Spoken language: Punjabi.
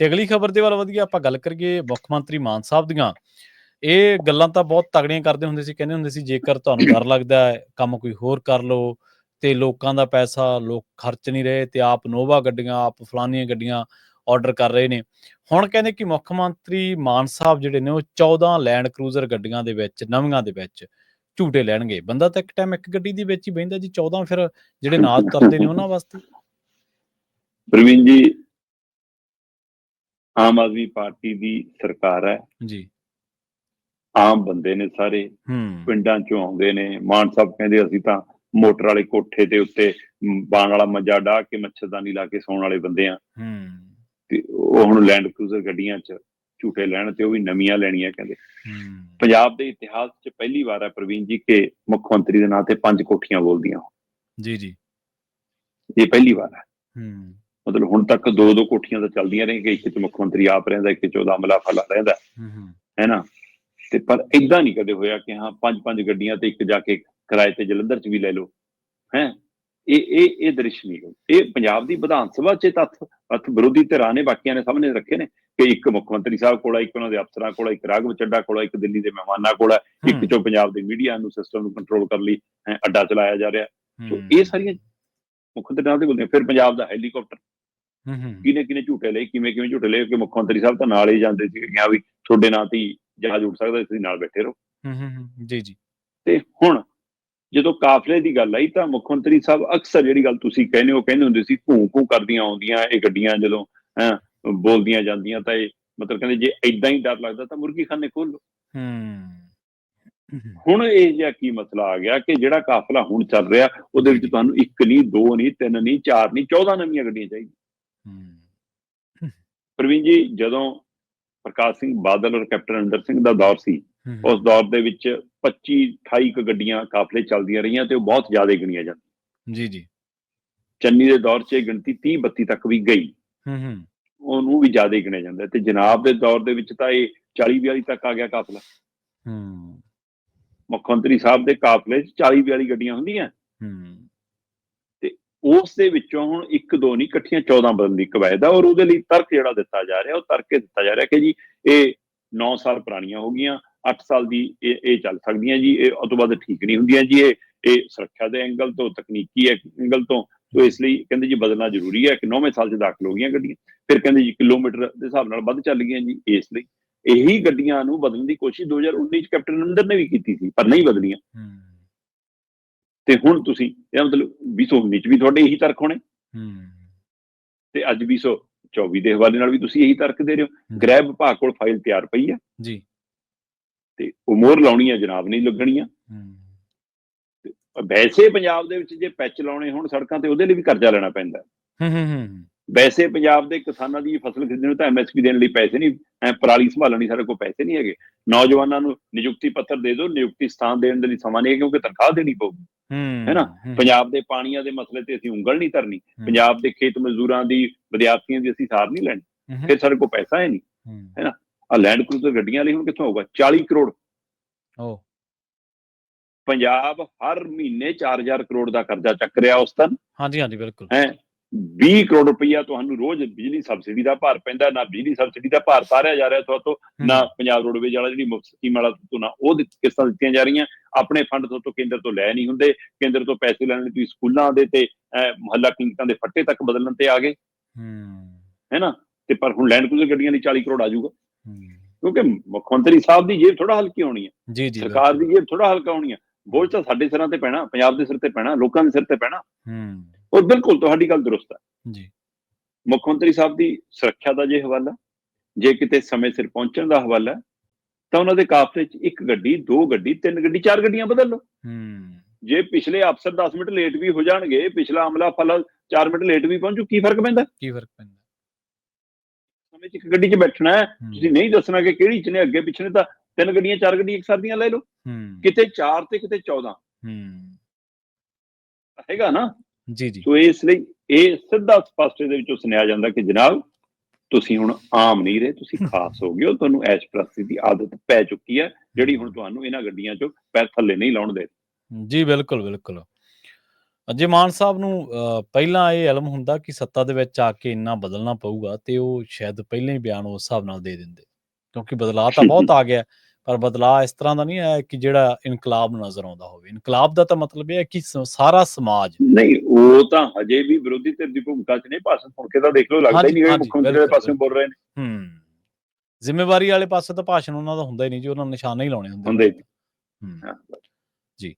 ਤੇ ਅਗਲੀ ਖਬਰ ਦੇ ਵੱਲ ਵਧੀਆ ਆਪਾਂ ਗੱਲ ਕਰੀਏ ਮੁੱਖ ਮੰਤਰੀ ਮਾਨ ਸਾਹਿਬ ਦੀਆਂ। ਇਹ ਗੱਲਾਂ ਤਾਂ ਬਹੁਤ ਤਗੜੀਆਂ ਕਰਦੇ ਹੁੰਦੇ ਸੀ, ਕਹਿੰਦੇ ਹੁੰਦੇ ਸੀ, ਜੇਕਰ ਤੁਹਾਨੂੰ ਡਰ ਲੱਗਦਾ ਹੈ, ਕੰਮ ਕੋਈ ਹੋਰ ਕਰ ਲਓ ਤੇ ਲੋਕਾਂ ਦਾ ਪੈਸਾ, ਲੋਕ ਖਰਚ ਨਹੀਂ ਰਹੇ ਤੇ ਆਪ ਨੋਵਾ ਗੱਡੀਆਂ, ਆਪ ਫਲਾਨੀਆਂ ਗੱਡੀਆਂ ਆਰਡਰ ਕਰ ਰਹੇ ਨੇ। ਹੁਣ ਕਹਿੰਦੇ ਕਿ ਮੁੱਖ ਮੰਤਰੀ ਮਾਨ ਸਾਹਿਬ ਜਿਹੜੇ ਨੇ, ਉਹ 14 ਲੈਂਡ ਕਰੂਜ਼ਰ ਗੱਡੀਆਂ ਦੇ ਵਿੱਚ, ਨਵੀਆਂ ਦੇ ਵਿੱਚ ਝੂਟੇ ਲੈਣਗੇ। ਬੰਦਾ ਤਾਂ ਇੱਕ ਟਾਈਮ ਇੱਕ ਗੱਡੀ ਦੇ ਵਿੱਚ ਹੀ ਬਹਿੰਦਾ ਜੀ 14 ਫਿਰ ਜਿਹੜੇ ਨਾਲ ਤਰਦੇ ਨੇ ਉਹਨਾਂ ਵਾਸਤੇ। ਪ੍ਰਵੀਨ ਜੀ ਆਮ ਆਦਮੀ ਪਾਰਟੀ ਦੀ ਸਰਕਾਰ ਹੈ। ਜੀ। ਆਮ ਬੰਦੇ ਨੇ ਸਾਰੇ ਪਿੰਡਾਂ ਚੋਂ ਆਉਂਦੇ ਨੇ ਮਾਨ ਸਾਹਿਬ ਕਹਿੰਦੇ ਅਸੀਂ ਤਾਂ ਮੋਟਰ ਵਾਲੇ ਕੋਠੇ ਦੇ ਉੱਤੇ ਬਾਣ ਵਾਲਾ ਮੰਜਾ ਢਾ ਕੇ ਮੱਛਰਦਾਨੀ ਲਾ ਕੇ ਸੌਣ ਵਾਲੇ ਬੰਦੇ ਆ। ਹੂੰ। ਤੇ ਉਹ ਹੁਣ ਲੈਂਡ ਕਰੂਜ਼ਰ ਗੱਡੀਆਂ 'ਚ ਝੂਟੇ ਲੈਣ ਤੇ ਉਹ ਵੀ ਨਵੀਆਂ ਲੈਣੀਆਂ ਕਹਿੰਦੇ। ਹੂੰ। ਪੰਜਾਬ ਦੇ ਇਤਿਹਾਸ 'ਚ ਪਹਿਲੀ ਵਾਰ ਹੈ ਪ੍ਰਵੀਨ ਜੀ ਕਿ ਮੁੱਖ ਮੰਤਰੀ ਦੇ ਨਾਂ ਤੇ ਪੰਜ ਕੋਠੀਆਂ ਬੋਲਦੀਆਂ ਜੀ ਜੀ। ਇਹ ਪਹਿਲੀ ਵਾਰ ਹੈ। ਹੂੰ। ਮਤਲਬ ਹੁਣ ਤੱਕ ਦੋ ਦੋ ਕੋਠੀਆਂ ਤਾਂ ਚੱਲਦੀਆਂ ਰਹੀਆਂ ਕਿ ਇੱਕ 'ਚ ਮੁੱਖ ਮੰਤਰੀ ਆਪ ਰਹਿੰਦਾ ਇੱਕ 'ਚ ਉਹਦਾ ਅਮਲਾ ਫਲਾ ਰਹਿੰਦਾ। ਹੂੰ ਨਾ? ਤੇ ਪਰ ਇਦਾਂ ਨਹੀਂ ਕਦੇ ਹੋਇਆ ਕਿ ਹਾਂ ਪੰਜ ਪੰਜ ਗੱਡੀਆਂ ਤੇ ਇੱਕ ਜਾ ਕੇ ਕਿਰਾਏ ਤੇ ਜਲੰਧਰ 'ਚ ਵੀ ਲੈ ਲਓ। ਹੈ? ਇਹ ਇਹ ਇਹ ਦ੍ਰਿਸ਼ ਨਹੀਂ। ਇਹ ਪੰਜਾਬ ਦੀ ਵਿਧਾਨ ਸਭਾ 'ਚ ਤੱਥ ਤੱਥ ਵਿਰੋਧੀ ਧਿਰਾਂ ਨੇ ਬਾਕੀਆਂ ਨੇ ਸਾਹਮਣੇ ਰੱਖੇ ਨੇ ਕਿ ਇੱਕ ਮੁੱਖ ਮੰਤਰੀ ਸਾਹਿਬ ਕੋਲ ਇੱਕ ਉਹਨਾਂ ਦੇ ਅਫਸਰਾਂ ਕੋਲ ਇੱਕ ਰਾਘਵ ਚੱਡਾ ਕੋਲ ਇੱਕ ਦਿੱਲੀ ਦੇ ਮਹਿਮਾਨਾਂ ਕੋਲ ਇੱਕ ਚੋਂ ਪੰਜਾਬ ਦੇ ਮੀਡੀਆ ਨੂੰ ਸਿਸਟਮ ਨੂੰ ਕੰਟਰੋਲ ਕਰਨ ਲਈ ਹੈਂ, ਅੱਡਾ ਚਲਾਇਆ ਜਾ ਰਿਹਾ। ਸੋ ਇਹ ਸਾਰੀਆਂ ਮੁੱਖ ਮੰਤਰੀ ਨਾਲ ਦੇ ਬੋਲਦੇ ਫਿਰ ਪੰਜਾਬ ਦਾ ਹੈਲੀਕਾਪਟਰ ਕਿਨੇ ਕਿਨੇ ਝੂਟੇ ਲਏ ਕਿਵੇਂ ਕਿਵੇਂ ਝੂਟੇ ਲਏ ਕਿ ਮੁੱਖ ਮੰਤਰੀ ਸਾਹਿਬ ਤਾਂ ਨਾਲ ਹੀ ਜਾਂਦੇ ਸੀ ਕਿ ਹਾਂ ਵੀ ਤੁਹਾਡੇ ਨਾਂ ਤੇ ਜਹਾਜ਼ ਉੱਡ ਸਕਦਾ ਤੁਸੀਂ ਨਾਲ ਬੈਠੇ ਰਹੋ। ਹੂੰ, ਹੂੰ, ਜੀ ਜੀ। ਤੇ ਹੁਣ ਜਦੋਂ ਕਾਫਲੇ ਦੀ ਗੱਲ ਆਈ ਤਾਂ ਮੁੱਖ ਮੰਤਰੀ ਸਾਹਿਬ ਅਕਸਰ ਜਿਹੜੀ ਗੱਲ ਤੁਸੀਂ ਕਹਿੰਦੇ ਹੋ ਕਹਿੰਦੇ ਹੁੰਦੇ ਸੀ ਘੂੰ ਘੂੰ ਕਰਦੀਆਂ ਆਉਂਦੀਆਂ ਇਹ ਗੱਡੀਆਂ ਜਦੋਂ ਹੈਂ, ਬੋਲਦੀਆਂ ਜਾਂਦੀਆਂ ਤਾਂ ਇਹ ਮਤਲਬ ਕਹਿੰਦੇ ਜੇ ਐਦਾਂ ਹੀ ਡਰ ਲੱਗਦਾ ਤਾਂ ਮੁਰਗੀ ਖਾਨੇ ਖੋਲ ਲਓ। ਹੂੰ। ਹੁਣ ਇਹ ਜਿਹਾ ਕੀ ਮਸਲਾ ਆ ਗਿਆ ਕਿ ਜਿਹੜਾ ਕਾਫਲਾ ਹੁਣ ਚੱਲ ਰਿਹਾ ਉਹਦੇ ਵਿੱਚ ਤੁਹਾਨੂੰ ਇੱਕ ਨਹੀਂ ਦੋ ਨਹੀਂ ਤਿੰਨ ਨਹੀਂ ਚਾਰ ਨਹੀਂ 14 ਨਵੀਆਂ ਗੱਡੀਆਂ ਚਾਹੀਦੀਆਂ। ਪ੍ਰਵੀਨ ਜੀ ਜਦੋਂ ਪ੍ਰਕਾਸ਼ ਸਿੰਘ ਬਾਦਲ ਔਰ ਕੈਪਟਨ ਅਮਰਿੰਦਰ ਸਿੰਘ ਦਾ ਦੌਰ ਸੀ ਉਸ ਦੌਰ ਦੇ ਵਿੱਚ 25 28 ਕੁ ਗੱਡੀਆਂ ਕਾਫਲੇ ਚੱਲਦੀਆਂ ਰਹੀਆਂ ਤੇ ਉਹ ਬਹੁਤ ਜ਼ਿਆਦਾ ਗਿਣੀਆਂ ਜਾਂਦੀਆਂ। ਜੀ ਜੀ। ਚੰਨੀ ਦੇ ਦੌਰ 'ਚ ਇਹ ਗਿਣਤੀ 30 32 ਤੱਕ ਵੀ ਗਈ। ਹੂੰ ਹੂੰ। ਉਹਨੂੰ ਵੀ ਜ਼ਿਆਦਾ ਹੀ ਗਿਣਿਆ ਜਾਂਦਾ। ਤੇ ਜਨਾਬ ਦੇ ਦੌਰ ਦੇ ਵਿੱਚ ਤਾਂ ਇਹ 40 42 ਤੱਕ ਆ ਗਿਆ ਕਾਫਲਾ। ਹੂੰ। ਮੁੱਖ ਮੰਤਰੀ ਸਾਹਿਬ ਦੇ ਕਾਫਲੇ 'ਚ 40 42 ਗੱਡੀਆਂ ਹੁੰਦੀਆਂ। ਹੂੰ। ਉਸ ਦੇ ਵਿੱਚੋਂ ਹੁਣ ਇੱਕ ਦੋ ਨਹੀਂ, ਇਕੱਠੀਆਂ 14 ਬਦਲਣ ਦੀ ਕਵਾਇਦ ਆ ਔਰ ਉਹਦੇ ਲਈ ਤਰਕ ਜਿਹੜਾ ਦਿੱਤਾ ਜਾ ਰਿਹਾ, ਉਹ ਤਰਕ ਇਹ ਦਿੱਤਾ ਜਾ ਰਿਹਾ ਕਿ ਜੀ ਇਹ 9 ਸਾਲ ਪੁਰਾਣੀਆਂ ਹੋ ਗਈਆਂ 8 ਸਾਲ ਦੀ ਇਹ ਇਹ ਚੱਲ ਸਕਦੀਆਂ ਜੀ, ਇਹ ਉਸ ਤੋਂ ਬਾਅਦ ਠੀਕ ਨਹੀਂ ਹੁੰਦੀਆਂ ਜੀ, ਇਹ ਇਹ ਸੁਰੱਖਿਆ ਦੇ ਐਂਗਲ ਤੋਂ, ਤਕਨੀਕੀ ਐਂਗਲ ਤੋਂ ਸੋ ਇਸ ਲਈ ਕਹਿੰਦੇ ਜੀ ਬਦਲਣਾ ਜ਼ਰੂਰੀ ਹੈ ਕਿ 9ਵੇਂ ਸਾਲ 'ਚ ਦਾਖਲ ਹੋ ਗਈਆਂ ਗੱਡੀਆਂ, ਫਿਰ ਕਹਿੰਦੇ ਜੀ ਕਿਲੋਮੀਟਰ ਦੇ ਹਿਸਾਬ ਨਾਲ ਵੱਧ ਚੱਲ ਗਈਆਂ ਜੀ, ਇਸ ਲਈ ਇਹੀ ਗੱਡੀਆਂ ਨੂੰ ਬਦਲਣ ਦੀ ਕੋਸ਼ਿਸ਼ 2019 ਚ ਕੈਪਟਨ ਅਮਰਿੰਦਰ ਨੇ ਵੀ ਕੀਤੀ ਸੀ, ਪਰ ਨਹੀਂ ਬਦਲੀਆਂ। ਤੇ ਹੁਣ ਤੁਸੀਂ ਇਹਦਾ ਮਤਲਬ 2019 ਚ ਵੀ ਤੁਹਾਡੇ ਇਹੀ ਤਰਕ ਹੋਣੇ। ਹੂੰ। ਤੇ ਅੱਜ 2024 ਦੇ ਹਵਾਲੇ ਨਾਲ ਵੀ ਤੁਸੀਂ ਇਹੀ ਤਰਕ ਦੇ ਰਹੇ ਹੋ। ਗ੍ਰਹਿ ਵਿਭਾਗ ਕੋਲ ਫਾਈਲ ਤਿਆਰ ਪਈ ਹੈ ਜੀ। ਤੇ ਉਹ ਮੋਹਰ ਲਾਉਣੀ ਹੈ ਜਨਾਬ ਨਹੀਂ ਲੱਗਣੀਆਂ। ਹੂੰ। ਵੈਸੇ ਪੰਜਾਬ ਦੇ ਵਿੱਚ ਜੇ ਪੈਚ ਲਾਉਣੇ ਹੋਣ ਸੜਕਾਂ ਤੇ ਉਹਦੇ ਲਈ ਵੀ ਕਰਜ਼ਾ ਲੈਣਾ ਪੈਂਦਾ। ਹੂੰ ਹੂੰ ਹੂੰ। ਵੈਸੇ ਪੰਜਾਬ ਦੇ ਕਿਸਾਨਾਂ ਦੀ ਫਸਲ ਖਰੀਦਣ ਨੂੰ ਤਾਂ ਐਮਐਸਪੀ ਦੇਣ ਲਈ ਪੈਸੇ ਨਹੀਂ ਐ ਪਰਾਲੀ ਸੰਭਾਲਣ ਲਈ ਸਾਡੇ ਕੋਲ ਪੈਸੇ ਨਹੀਂ ਹੈਗੇ। ਨੌਜਵਾਨਾਂ ਨੂੰ ਨਿਯੁਕਤੀ ਪੱਤਰ ਦੇ ਦਿਓ ਨਿਯੁਕਤੀ ਸਥਾਨ ਦੇਣ ਦੇ ਲਈ ਸਮਾਂ ਨਹੀਂ ਹੈ ਕਿਉਂਕਿ ਤਨਖਾਹ ਦੇਣੀ ਪਊਗੀ। ਹੂੰ ਹੈ ਨਾ? ਹੂੰ, ਪੰਜਾਬ ਦੇ ਪਾਣੀਆਂ ਦੇ ਮਸਲੇ ਤੇ ਅਸੀਂ ਉਂਗਲ ਨਹੀਂ ਧਰਨੀ। ਪੰਜਾਬ ਦੇ ਖੇਤ ਮਜ਼ਦੂਰਾਂ ਦੀ ਵਿਦਿਆਰਥੀਆਂ ਦੀ ਅਸੀਂ ਸਾਰ ਨਹੀਂ ਲੈਣੀ। ਫਿਰ ਸਾਡੇ ਕੋਲ ਪੈਸਾ ਹੈ ਨਹੀਂ। ਹੂੰ, ਆ ਲੈਂਡ ਕਰੂਜ਼ਰ ਗੱਡੀਆਂ ਲਈ ਹੁਣ ਕਿੱਥੋਂ ਆਊਗਾ? 40 ਕਰੋੜ। ਓ। ਪੰਜਾਬ ਹਰ ਮਹੀਨੇ 4000 ਕਰੋੜ ਦਾ ਕਰਜ਼ਾ ਚੱਕ ਰਿਹਾ ਉਸ ਤਨ। ਹਾਂਜੀ ਹਾਂਜੀ ਬਿਲਕੁਲ। ਹੈ? 20 ਕਰੋੜ ਰੁਪਈਆ ਤੁਹਾਨੂੰ ਰੋਜ਼ ਬਿਜਲੀ ਸਬਸਿਡੀ ਦਾ ਭਾਰ ਪੈਂਦਾ ਨਾ ਬਿਜਲੀ ਸਬਸਿਡੀ ਦਾ ਭਾਰ ਤਾਰਿਆ ਜਾ ਰਿਹਾ ਤੁਹਾਤੋਂ ਨਾ ਪੰਜਾਬ ਰੋਡਵੇਜ ਵਾਲਾ ਜਿਹੜੀ ਮੁਫਤ ਸਕੀਮ ਵਾਲਾ ਤੋਂ ਨਾ ਉਹ ਕਿਸ਼ਤਾਂ ਦਿੱਤੀਆਂ ਜਾ ਰਹੀਆਂ। ਆਪਣੇ ਫੰਡ ਤੋਂ ਤੋਂ ਕੇਂਦਰ ਤੋਂ ਲੈ ਨਹੀਂ ਹੁੰਦੇ। ਕੇਂਦਰ ਤੋਂ ਪੈਸੇ ਲੈਣ ਲਈ ਤੁਸੀਂ ਸਕੂਲਾਂ ਦੇ ਤੇ ਮੁਹੱਲਾ ਕਲੀਨਿਕਾਂ ਦੇ ਫੱਟੇ ਤੱਕ ਬਦਲਣ ਤੇ ਆ ਗਏ। ਹੂੰ। ਹੈ ਨਾ ਤੇ ਪਰ ਹੁਣ ਲੈਂਡ ਕਰੂਜ਼ਰ ਗੱਡੀਆਂ ਲਈ 40 ਕਰੋੜ ਆ ਜਾਊਗਾ। ਕਿਉਂਕਿ ਮੁੱਖ ਮੰਤਰੀ ਸਾਹਿਬ ਦੀ ਜੇਬ ਥੋੜਾ ਹਲਕੀ ਹੋਣੀ ਹੈ। ਜੀ ਜੀ ਸਰਕਾਰ ਦੀ ਜੇਬ ਥੋੜਾ ਹਲਕਾ ਹੋਣੀ ਹੈ। ਬੋਝ ਤਾਂ ਸਾਡੇ ਸਿਰਾਂ ਤੇ ਪੈਣਾ ਪੰਜਾਬ ਦੇ ਸਿਰ ਤੇ ਪੈਣਾ ਲੋਕਾਂ ਦੇ ਸਿਰ ਤੇ ਪੈਣਾ। ਹੂੰ। ਔਰ ਬਿਲਕੁਲ ਤੁਹਾਡੀ ਗੱਲ ਦਰੁਸਤ ਹੈ। ਜੀ। ਮੁੱਖ ਮੰਤਰੀ ਸਾਹਿਬ ਦੀ ਸੁਰੱਖਿਆ ਦਾ ਜੇ ਹਵਾਲਾ ਜੇ ਕਿਤੇ ਸਮੇਂ ਸਿਰ ਪਹੁੰਚਣ ਦਾ ਹਵਾਲਾ ਤਾਂ ਉਹਨਾਂ ਦੇ ਕਾਫਲੇ 'ਚ ਇੱਕ ਗੱਡੀ ਦੋ ਗੱਡੀ ਤਿੰਨ ਗੱਡੀ ਚਾਰ ਗੱਡੀਆਂ ਬਦਲ ਲਓ। ਹੂੰ। ਜੇ ਪਿਛਲੇ ਅਫਸਰ 10 ਮਿੰਟ ਲੇਟ ਵੀ ਹੋ ਜਾਣਗੇ ਪਿਛਲਾ ਅਮਲਾ ਫਲਾ 4 ਮਿੰਟ ਲੇਟ ਵੀ ਪਹੁੰਚੂ ਕੀ ਫ਼ਰਕ ਪੈਂਦਾ? ਕੀ ਫ਼ਰਕ ਪੈਂਦਾ? ਸਮੇਂ 'ਚ ਇੱਕ ਗੱਡੀ 'ਚ ਬੈਠਣਾ ਹੈ ਤੁਸੀਂ ਨਹੀਂ ਦੱਸਣਾ ਕਿ ਕਿਹੜੀ 'ਚ ਨੇ ਅੱਗੇ ਪਿਛਲੇ ਤਾਂ ਤਿੰਨ ਗੱਡੀਆਂ ਚਾਰ ਗੱਡੀਆਂ ਇੱਕ ਸਾਰ ਦੀਆਂ ਲੈ ਲਓ। ਹੂੰ। ਕਿਤੇ 4 ਤੇ ਕਿਤੇ 14 ਹੂੰ। ਹੈਗਾ ਨਾ। ਜੀ ਜੀ। ਸੋ ਇਸ ਲਈ ਇਹ ਸਿੱਧਾ ਸਪਸ਼ਟ ਦੇ ਵਿੱਚੋਂ ਸੁਣਿਆ ਜਾਂਦਾ ਕਿ ਜਨਾਬ ਤੁਸੀਂ ਹੁਣ ਆਮ ਨਹੀਂ ਰਹੇ ਤੁਸੀਂ ਖਾਸ ਹੋ ਗਏ ਹੋ ਤੁਹਾਨੂੰ ਐਸ਼ ਪ੍ਰਸਤੀ ਦੀ ਆਦਤ ਪੈ ਚੁੱਕੀ ਹੈ ਜਿਹੜੀ ਹੁਣ ਤੁਹਾਨੂੰ ਇਹਨਾਂ ਗੱਡੀਆਂ 'ਚੋਂ ਪੈਰ ਥੱਲੇ ਨਹੀਂ ਲਾਉਣ ਦੇ ਜੀ ਬਿਲਕੁਲ ਬਿਲਕੁਲ। ਜੇ ਮਾਨ ਸਾਹਿਬ ਨੂੰ ਪਹਿਲਾਂ ਇਹ ਇਲਮ ਹੁੰਦਾ ਕਿ ਸੱਤਾ ਦੇ ਵਿੱਚ ਆ ਕੇ ਇੰਨਾ ਬਦਲਣਾ ਪਊਗਾ ਤੇ ਉਹ ਸ਼ਾਇਦ ਪਹਿਲਾਂ ਹੀ ਬਿਆਨ ਉਸ ਹਿਸਾਬ ਨਾਲ ਦੇ ਦਿੰਦੇ ਕਿਉਂਕਿ ਬਦਲਾਅ ਤਾਂ ਬਹੁਤ ਆ ਗਿਆ। ਪਰ ਬਦਲਾਅ ਇਸ ਤਰ੍ਹਾਂ ਦਾ ਨਹੀਂ ਆਇਆ ਕਿ ਜਿਹੜਾ ਇਨਕਲਾਬ ਨਜ਼ਰ ਆਉਂਦਾ ਹੋਵੇ। ਇਨਕਲਾਬ ਦਾ ਤਾਂ ਮਤਲਬ ਇਹ ਹੈ ਕਿ ਸਾਰਾ ਸਮਾਜ ਨਹੀਂ ਉਹ ਤਾਂ ਹਜੇ ਵੀ ਵਿਰੋਧੀ ਧਿਰ ਦੀ ਭੂਮਿਕਾ 'ਚ ਨਹੀਂ ਭਾਸ਼ਣ ਸੁਣ ਕੇ ਤਾਂ ਦੇਖ ਲਓ ਲੱਗਦਾ ਹੀ ਨਹੀਂ ਕਿ ਮੁੱਖ ਮੰਤਰੀ ਦੇ ਪਾਸੇ ਬੋਲ ਰਹੇ ਨੇ। ਹੂੰ। ਜ਼ਿੰਮੇਵਾਰੀ ਵਾਲੇ ਪਾਸੇ ਤਾਂ ਭਾਸ਼ਣ ਉਹਨਾਂ ਦਾ ਹੁੰਦਾ ਹੀ ਨਹੀਂ ਜੀ ਉਹਨਾਂ ਨੇ ਨਿਸ਼ਾਨੇ ਹੀ ਲਾਉਣੇ ਹੁੰਦੇ ਹੁੰਦੇ ਹਾਂ। ਜੀ।